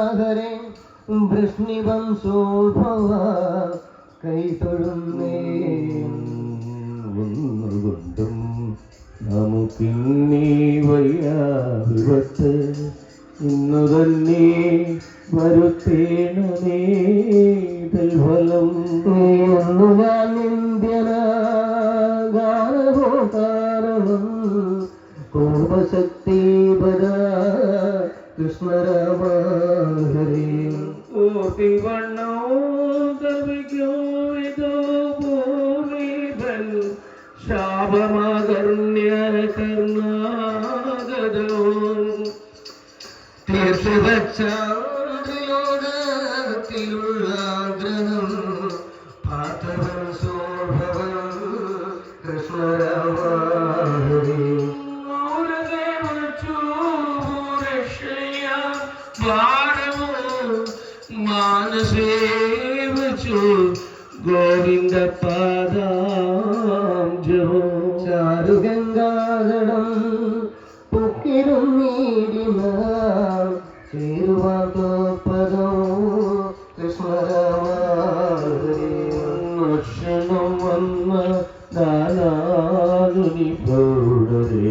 സാഗരെ വൃഷ്ണിവംശോത്ഭവ കൈതൊഴുന്നേ ഒന്നുകൊണ്ടും നമുക്കിന്നീ വയ്യാവിപത്ത് ഇന്നു തന്നെ വരുത്തേണമേ തൽഫലം നീയൊന്നു ഞാൻ നിന്ദ്യനാകാരോ കാരണം കോപശക്തി പര കൃഷ്ണരാമഹരി ഓർത്തിവണ്ണോ കവിക്കോ ഇതോ ഭൂമിതൽ ശാപമകർണ്യ കർണാഗതോ തീർച്ചവച്ചാതിലുള്ള ആഗ്രഹം പാർത്ഥവൻ സോഭവൻ കൃഷ്ണരാമഹരി മാനസേ വച്ചു ഗോവിന്ദ പാദാംജോ ചാരുഗംഗാധരം പൊക്കിരും നീടിന. ചേരുവാതോപ്പദോ കൃഷ്ണരാമഹരി ഭക്ഷണം വന്ന ദാനാകുനി പ്രൗഢരേ